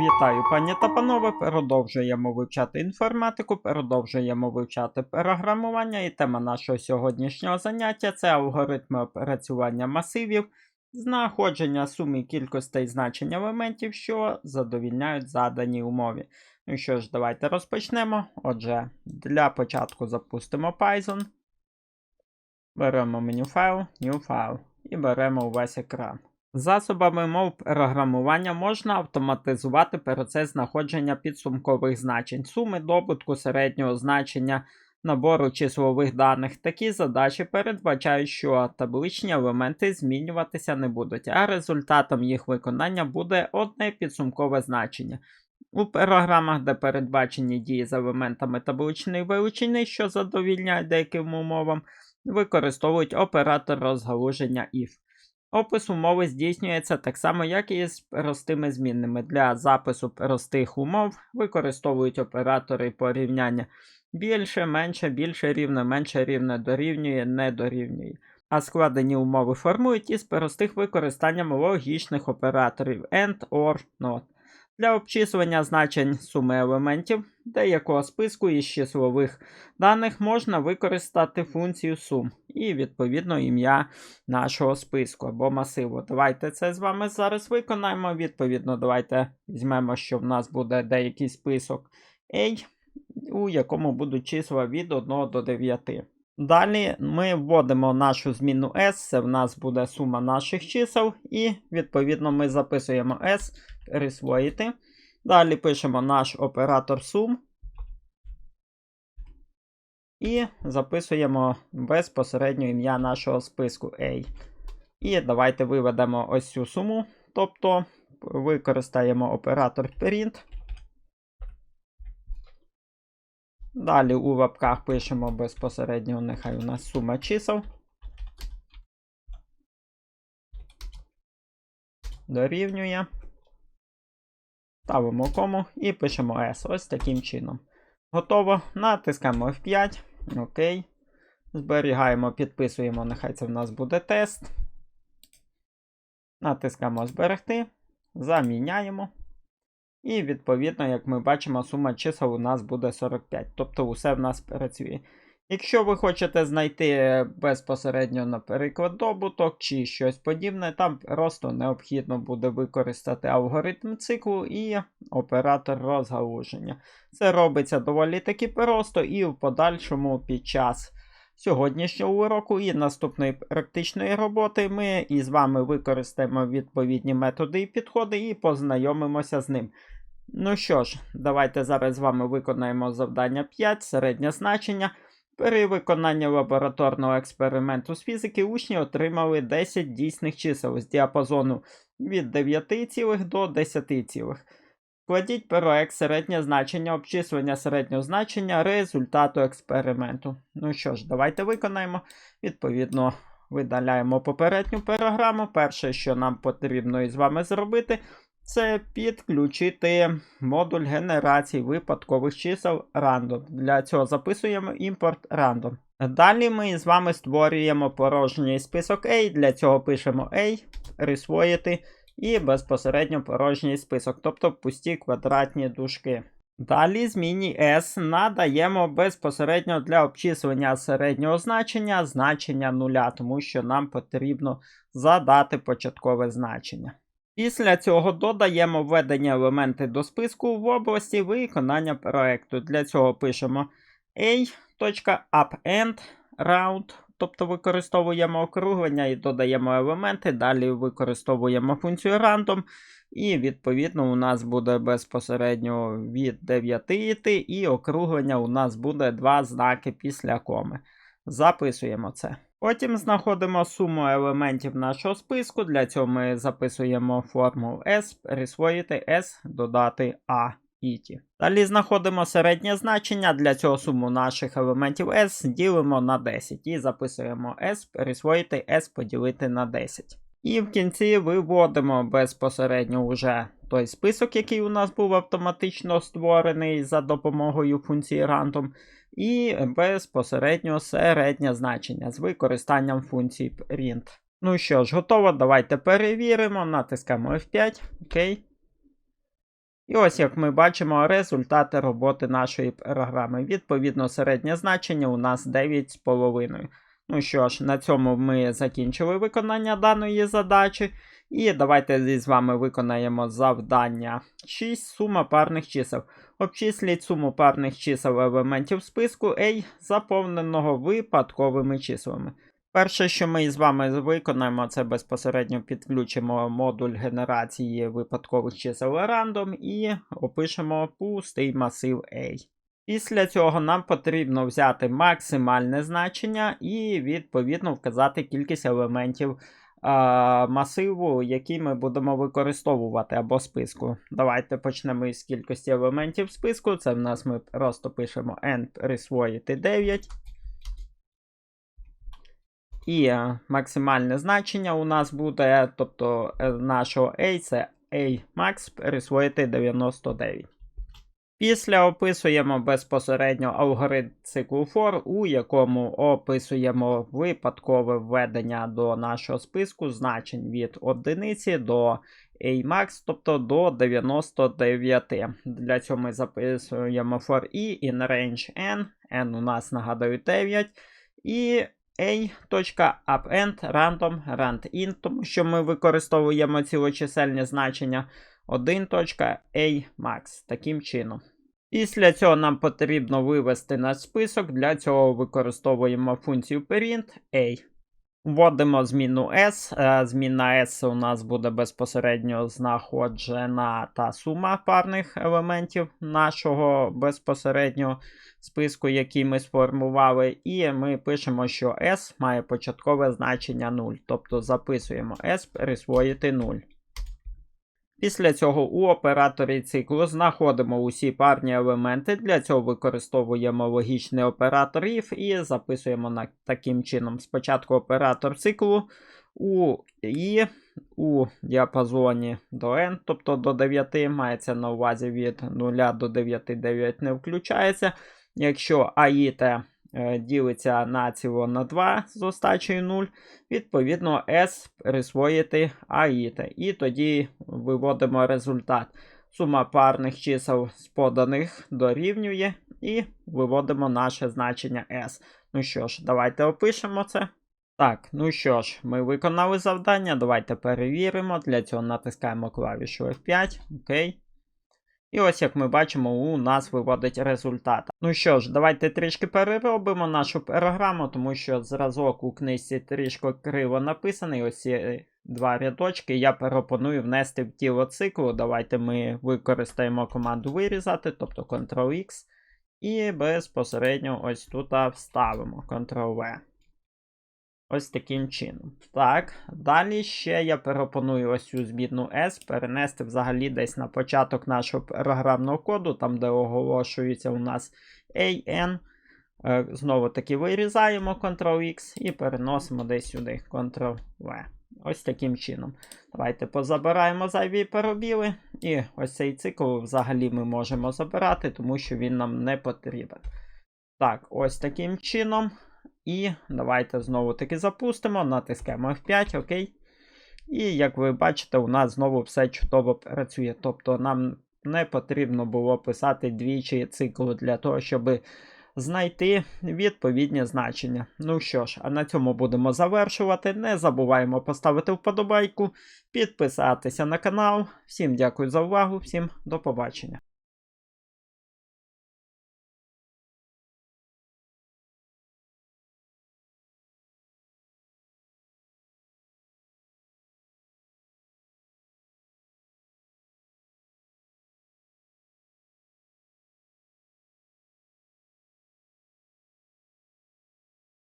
Вітаю, пані та панове. Продовжуємо вивчати інформатику, продовжуємо вивчати програмування. І тема нашого сьогоднішнього заняття це алгоритми опрацювання масивів, знаходження суми кількостей значень елементів, що задовільняють заданій умові. Ну що ж, давайте розпочнемо. Отже, для початку запустимо Python. Беремо меню файл, New File і беремо увесь екран. Засобами мов програмування можна автоматизувати процес знаходження підсумкових значень, суми добутку середнього значення набору числових даних. Такі задачі передбачають, що табличні елементи змінюватися не будуть, а результатом їх виконання буде одне підсумкове значення. У програмах, де передбачені дії з елементами табличної величини, що задовільняють деяким умовам, використовують оператор розгалуження if. Опис умови здійснюється так само, як і з простими змінними. Для запису простих умов використовують оператори порівняння більше, менше, більше рівне, менше рівне, дорівнює, не дорівнює. А складені умови формують із простих використанням логічних операторів AND, OR, NOT. Для обчислення значень суми елементів деякого списку із числових даних можна використати функцію сум і, відповідно, ім'я нашого списку або масиву. Давайте це з вами зараз виконаємо. Відповідно, давайте візьмемо, що в нас буде деякий список A, у якому будуть числа від 1 до 9. Далі ми вводимо нашу зміну S, це в нас буде сума наших чисел, і, відповідно, ми записуємо S, присвоїти. Далі пишемо наш оператор сум. І записуємо безпосередньо ім'я нашого списку A. І давайте виведемо ось цю суму. Тобто використаємо оператор print. Далі у лапках пишемо безпосередньо, нехай у нас сума чисел. Дорівнює. Ставимо кому і пишемо S. Ось таким чином. Готово. Натискаємо F5. Окей. Зберігаємо, підписуємо, нехай це в нас буде тест. Натискаємо зберегти. Заміняємо. І, відповідно, як ми бачимо, сума чисел у нас буде 45. Тобто усе в нас працює. Якщо ви хочете знайти безпосередньо, наприклад, добуток чи щось подібне, там просто необхідно буде використати алгоритм циклу і оператор розгалуження. Це робиться доволі таки просто, і в подальшому під час сьогоднішнього уроку і наступної практичної роботи ми із вами використаємо відповідні методи і підходи і познайомимося з ним. Ну що ж, давайте зараз з вами виконаємо завдання 5, середнє значення. При виконанні лабораторного експерименту з фізики учні отримали 10 дійсних чисел з діапазону від 9 цілих до 10 цілих. Складіть проект середнє значення обчислення середнього значення результату експерименту. Ну що ж, давайте виконаємо. Відповідно, видаляємо попередню програму. Перше, що нам потрібно із вами зробити, це підключити модуль генерації випадкових чисел random. Для цього записуємо імпорт random. Далі ми з вами створюємо порожній список A. Для цього пишемо A, присвоїти і безпосередньо порожній список, тобто пусті квадратні дужки. Далі зміні S надаємо безпосередньо для обчислення середнього значення значення нуля, тому що нам потрібно задати початкове значення. Після цього додаємо введення елементи до списку в області виконання проекту. Для цього пишемо a.append тобто використовуємо округлення і додаємо елементи. Далі використовуємо функцію random. І, відповідно, у нас буде безпосередньо від 9 йти, і округлення у нас буде два знаки після коми. Записуємо це. Потім знаходимо суму елементів нашого списку. Для цього ми записуємо формулу S, присвоїти S, додати A іті. Далі знаходимо середнє значення. Для цього суму наших елементів S ділимо на 10. І записуємо S, присвоїти S поділити на 10. І в кінці виводимо безпосередньо вже той список, який у нас був автоматично створений за допомогою функції random. І безпосередньо середнє значення з використанням функції print. Ну що ж, готово. Давайте перевіримо. Натискаємо F5. Окей. І ось як ми бачимо результати роботи нашої програми. Відповідно, середнє значення у нас 9,5. Ну що ж, на цьому ми закінчили виконання даної задачі. І давайте з вами виконаємо завдання 6. Сума парних чисел. Обчисліть суму парних чисел елементів списку A, заповненого випадковими числами. Перше, що ми з вами виконаємо, це безпосередньо підключимо модуль генерації випадкових чисел random і опишемо пустий масив A. Після цього нам потрібно взяти максимальне значення і відповідно вказати кількість елементів а, масиву, який ми будемо використовувати або списку. Давайте почнемо із кількості елементів списку. Це в нас ми просто пишемо n присвоїти 9. І е, максимальне значення у нас буде, тобто е, нашого A це A max присвоїти 99. Після описуємо безпосередньо алгоритм циклу for, у якому описуємо випадкове введення до нашого списку значень від 1 до Amax, тобто до 99. Для цього ми записуємо for i in range n, n у нас нагадаю 9, і a.append random randin, тому що ми використовуємо цілочисельні значення 1.amax таким чином. Після цього нам потрібно вивести наш список. Для цього використовуємо функцію print a. Вводимо зміну S. Е, Зміна S у нас буде безпосередньо знаходжена та сума парних елементів нашого безпосередньо списку, який ми сформували. І ми пишемо, що S має початкове значення 0. Тобто записуємо S присвоїти 0. Після цього у операторі циклу знаходимо усі парні елементи. Для цього використовуємо логічний оператор if і записуємо на, таким чином. Спочатку оператор циклу у і у діапазоні до n, тобто до 9, мається на увазі від 0 до 9, 9 не включається. Якщо аїте е, ділиться націло на 2 з остачею 0, відповідно S присвоїти аїте. І тоді виводимо результат. Сума парних чисел з поданих дорівнює, і виводимо наше значення S. Ну що ж, давайте опишемо це. Так, ну що ж, ми виконали завдання. Давайте перевіримо. Для цього натискаємо клавішу F5. Окей. І ось як ми бачимо, у нас виводить результат. Ну що ж, давайте трішки переробимо нашу програму, тому що зразок у книжці трішки криво написаний. Ось ці два рядочки. Я пропоную внести в тіло циклу. Давайте ми використаємо команду вирізати, тобто Ctrl-X. І безпосередньо ось тут вставимо Ctrl-V. Ось таким чином. Так, далі ще я пропоную ось цю змінну S перенести взагалі десь на початок нашого програмного коду, там де оголошується у нас AN. Е, Знову таки вирізаємо Ctrl-X і переносимо десь сюди Ctrl-V. Ось таким чином. Давайте позабираємо зайві перебіли. І ось цей цикл взагалі ми можемо забирати, тому що він нам не потрібен. Так, ось таким чином. І давайте знову таки запустимо, натискаємо F5, окей. І як ви бачите, у нас знову все чудово працює. Тобто нам не потрібно було писати двічі цикл для того, щоб знайти відповідні значення. Ну що ж, а на цьому будемо завершувати. Не забуваємо поставити вподобайку, підписатися на канал. Всім дякую за увагу, всім до побачення.